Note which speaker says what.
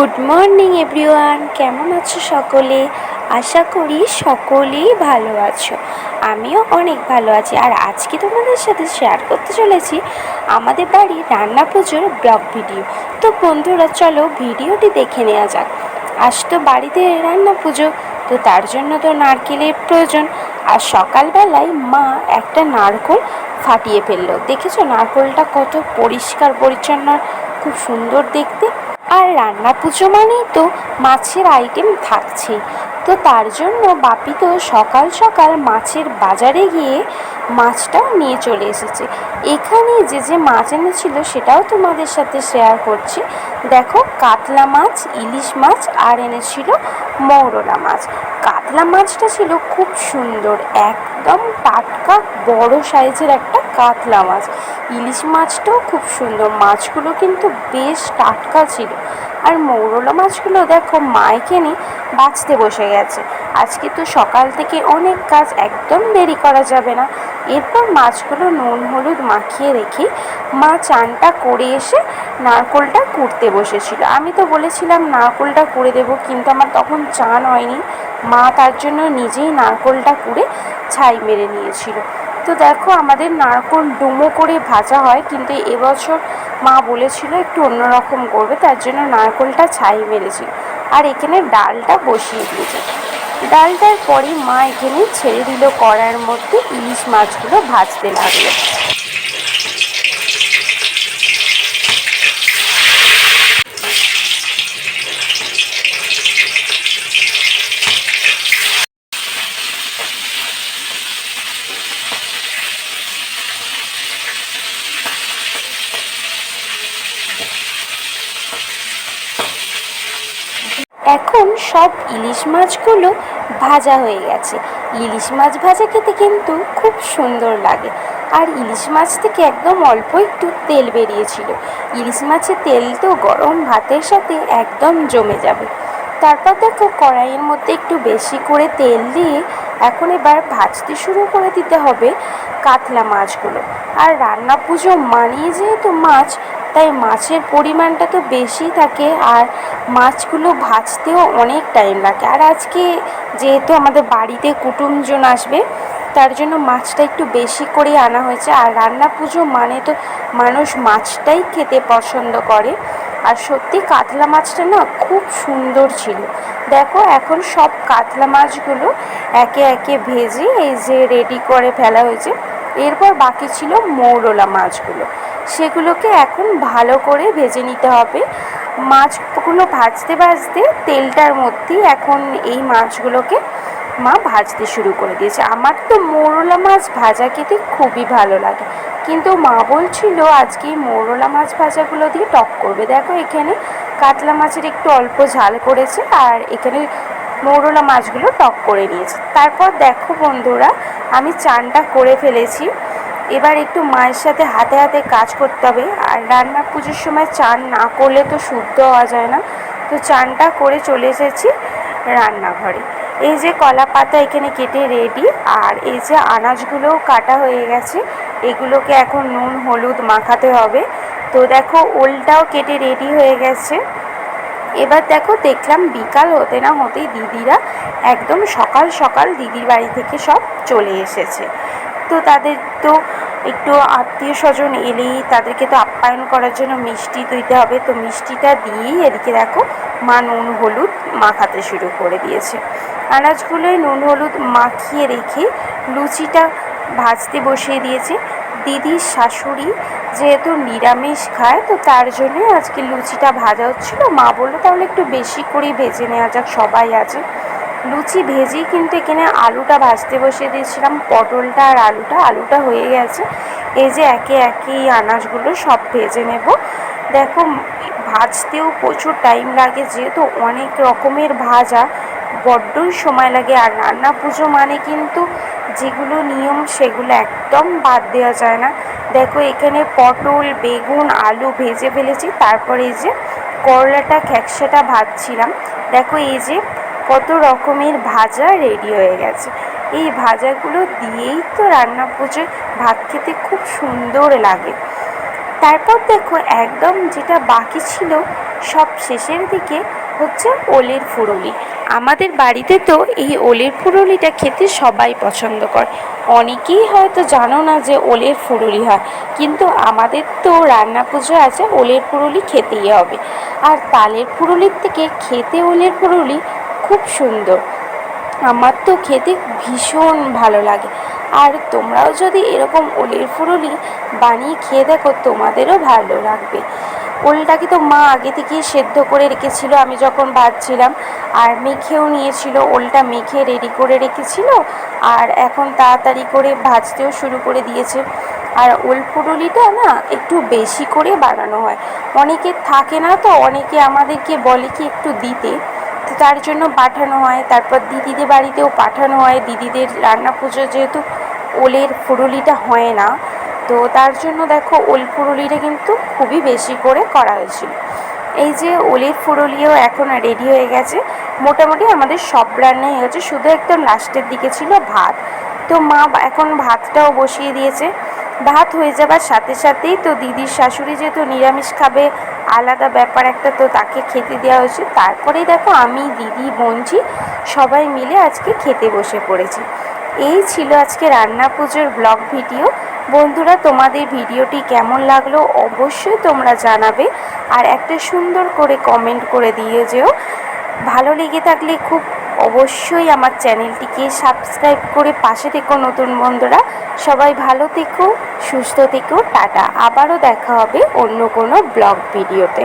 Speaker 1: Good morning everyone কেমন আছো সকলে? আশা করি সকলেই ভালো আছো। আমিও অনেক ভালো আছি। আর আজকে তোমাদের সাথে শেয়ার করতে চলেছি আমাদের বাড়ির রান্না পুজোর ব্লগ ভিডিও তো বন্ধুরা, চলো ভিডিওটি দেখে নেওয়া যাক। আজ তো বাড়িতে রান্না পুজো, তো তার জন্য তো নারকেলের প্রয়োজন। আর সকালবেলায় মা একটা নারকোল ফাটিয়ে ফেলল। দেখেছ নারকোলটা কত পরিষ্কার পরিচ্ছন্ন খুব সুন্দর দেখতে। আর রান্না পুজো মানেই তো মাছের আইটেম থাকছেই তো তার জন্য বাপি তো সকাল সকাল মাছের বাজারে গিয়ে মাছটাও নিয়ে চলে এসেছে। এখানে যে যে মাছ এনেছিল সেটাও তোমাদের সাথে শেয়ার করছি। দেখো, কাতলা মাছ, ইলিশ মাছ, আর এনেছিল মৌরলা মাছ। কাতলা মাছটা ছিল খুব সুন্দর, একদম টাটকা, বড় সাইজের একটা কাতলা মাছ। ইলিশ মাছটাও খুব সুন্দর, মাছগুলো কিন্তু বেশ টাটকা ছিল। আর মৌরলা মাছগুলো দেখো মায়কে নিয়ে বাঁচতে বসে গেছে। আজকে তো সকাল থেকে অনেক কাজ, একদম দেরি করা যাবে না। এরপর মাছগুলো নুন হলুদ মাখিয়ে রেখে মা চানটা করে এসে নারকোলটা কুড়তে বসেছিল। আমি তো বলেছিলাম নারকোলটা করে দেবো, কিন্তু আমার তখন চান হয়নি। মা তার জন্য নিজেই নারকোলটা কুড়ে ছাই মেরে নিয়েছিল। তো দেখো আমাদের নারকোল ডুমো করে ভাজা হয়, কিন্তু এবছর মা বলেছিল একটু অন্যরকম করবে, তার জন্য নারকোলটা ছাই মেরেছিল আর এখানে ডালটা বসিয়ে দিয়েছে। ডালটার পরে মা এখানে ছেড়ে দিল কড়াইয়ের মধ্যে ইলিশ মাছগুলো ভাজতে লাগল। এখন সব ইলিশ মাছগুলো ভাজা হয়ে গেছে। ইলিশ মাছ ভাজা খেতে কিন্তু খুব সুন্দর লাগে। আর ইলিশ মাছ থেকে একদম অল্প একটু তেল বেরিয়েছিল। ইলিশ মাছের তেল তো গরম ভাতের সাথে একদম জমে যাবে। তারপর দেখো কড়াইয়ের মধ্যে একটু বেশি করে তেল দিয়ে এখন এবার ভাজতে শুরু করে দিতে হবে কাতলা মাছগুলো। আর রান্না পুজো মানিয়ে যেহেতু মাছ তাই মাছের পরিমাণটা তো বেশি থাকে আর মাছগুলো ভাজতেও অনেক টাইম লাগে। আর আজকে যেহেতু আমাদের বাড়িতে কুটুমজন আসবে, তার জন্য মাছটা একটু বেশি করে আনা হয়েছে। আর রান্না পুজো মানে তো মানুষ মাছটাই খেতে পছন্দ করে। আর সত্যি কাতলা মাছটা না খুব সুন্দর ছিল। দেখো এখন সব কাতলা মাছগুলো একে একে ভেজে এই যে রেডি করে ফেলা হয়েছে। এরপর বাকি ছিল মৌরলা মাছগুলো। সেগুলোকে এখন ভালো করে ভেজে নিতে হবে। মাছগুলো ভাজতে ভাজতে তেলটার মধ্যেই এখন এই মাছগুলোকে মা ভাজতে শুরু করে দিয়েছে। আমার তো মোরলা মাছ ভাজা খেতে খুবই ভালো লাগে। কিন্তু মা বলছিল, আজকে এই মোরলা মাছ ভাজাগুলো দিয়ে টক করবে। দেখো, এখানে কাতলা মাছের একটু অল্প ঝাল করেছে আর এখানে মৌরলা মাছগুলো টক করে নিয়েছে। তারপর দেখো বন্ধুরা, আমি চানটা করে ফেলেছি। এবার একটু মায়ের সাথে হাতে হাতে কাজ করতে হবে। আর রান্না পুজোর সময় চান না করলে তো শুদ্ধ হওয়া যায় না। তো চানটা করে চলে এসেছি রান্নাঘরে। এই যে কলা পাতা এখানে কেটে রেডি আর এই যে আনাজগুলোও কাটা হয়ে গেছে। এগুলোকে এখন নুন, হলুদ মাখাতে হবে। তো দেখো, ওলটাও কেটে রেডি হয়ে গেছে। এবার দেখো, দেখলাম বিকাল হতে না হতেই দিদিরা একদম সকাল সকাল দিদির বাড়ি থেকে সব চলে এসেছে। তো তাদের তো একটু আত্মীয় স্বজন এলেই তাদেরকে তো আপ্যায়ন করার জন্য মিষ্টি দিতে হবে। তো মিষ্টিটা দিয়েই এদিকে দেখো মা নুন, হলুদ মাখাতে শুরু করে দিয়েছে। আনাজগুলোয় নুন, হলুদ মাখিয়ে রেখে লুচিটা ভাজতে বসিয়ে দিয়েছে। দিদির শাশুড়ি যেহেতু নিরামিষ খায়, তো তার জন্যই আজকে লুচিটা ভাজা হচ্ছিল। মা বলল, তাহলে একটু বেশি করেই ভেজে নেওয়া যাক, সবাই আছে। লুচি ভেজেই কিন্তু এখানে আলুটা ভাজতে বসিয়ে দিয়েছিলাম, পটলটা আর আলুটা। আলুটা হয়ে গেছে। এই যে একে একে আনাজগুলো সব ভেজে নেব। দেখো, ভাজতেও প্রচুর টাইম লাগে, যেহেতু অনেক রকমের ভাজা, বড্ডই সময় লাগে। আর রান্না পুজো মানে কিন্তু যেগুলো নিয়ম, সেগুলো একদম বাদ দেওয়া যায় না। দেখো, এখানে পটল, বেগুন, আলু ভেজে ফেলেছি। তারপরে এই যে করলাটা খ্যাকসাটা ভাজছিলাম। দেখো, এই যে কত রকমের ভাজা রেডি হয়ে গেছে। এই ভাজাগুলো দিয়েই তো রান্না পুজোয় ভাত খেতে খুব সুন্দর লাগে। তারপর দেখো একদম যেটা বাকি ছিল, সব শেষের দিকে হচ্ছে ওলের ফুরুলি। আমাদের বাড়িতে তো এই ওলের ফুরুলিটা খেতে সবাই পছন্দ করে। অনেকেই হয়তো জানো না যে ওলের ফুরুলি হয়, কিন্তু আমাদের তো রান্না পুজো আছে, ওলের ফুরুলি খেতেই হবে। আর তালের ফুরুলির থেকে খেতে ওলের ফুরুলি খুব সুন্দর। আমার তো খেতে ভীষণ ভালো লাগে। আর তোমরাও যদি এরকম ওলের ফুরুলি বানিয়ে খেয়ে দেখো, তোমাদেরও ভালো লাগবে। ওলটাকে তো মা আগে থেকেই সেদ্ধ করে রেখেছিল, আমি যখন ভাজছিলাম। আর মেখেও নিয়েছিল, ওলটা মেখে রেডি করে রেখেছিল। আর এখন তাড়াতাড়ি করে ভাজতেও শুরু করে দিয়েছে। আর ওল ফুরুলিটা না একটু বেশি করে বানানো হয়। অনেকে থাকে না তো, অনেকে আমাদেরকে বলে কি একটু দিতে। তার জন্য পাঠানো হয়। তারপর দিদিদের বাড়িতেও পাঠানো হয়। দিদিদের রান্না পুজো যেহেতু ওলের ফুরুলিটা হয় না, তো তার জন্য দেখো ওল ফুরুলিটা কিন্তু খুবই বেশি করে করা হয়েছিল। এই যে ওলের ফুরুলিও এখন রেডি হয়ে গেছে। মোটামুটি আমাদের সব রান্নাই হয়েছে শুধু একদম লাস্টের দিকে ছিল ভাত। তো মা এখন ভাতটাও বসিয়ে দিয়েছে। ভাত হয়ে যাবার সাথে সাথেই তো দিদির শাশুড়ি যেহেতু নিরামিষ খাবে আলাদা ব্যাপার একটা তো তাকে খেতে দেওয়া হয়েছে। তারপরেই দেখো আমি, দিদি বোনজি সবাই মিলে আজকে খেতে বসে পড়েছি। এই ছিল আজকে রান্না পুজোর ব্লগ ভিডিও বন্ধুরা, তোমাদের ভিডিওটি কেমন লাগল অবশ্যই তোমরা জানাবে। আর একটা সুন্দর করে কমেন্ট করে দিয়ে যেও। ভালো লেগে থাকলে খুব অবশ্যই আমার চ্যানেলটিকে সাবস্ক্রাইব করে পাশে থেকো নতুন বন্ধুরা। সবাই ভালো থেকো, সুস্থ থেকো, টাটা। আবারও দেখা হবে অন্য কোনো ব্লগ ভিডিওতে।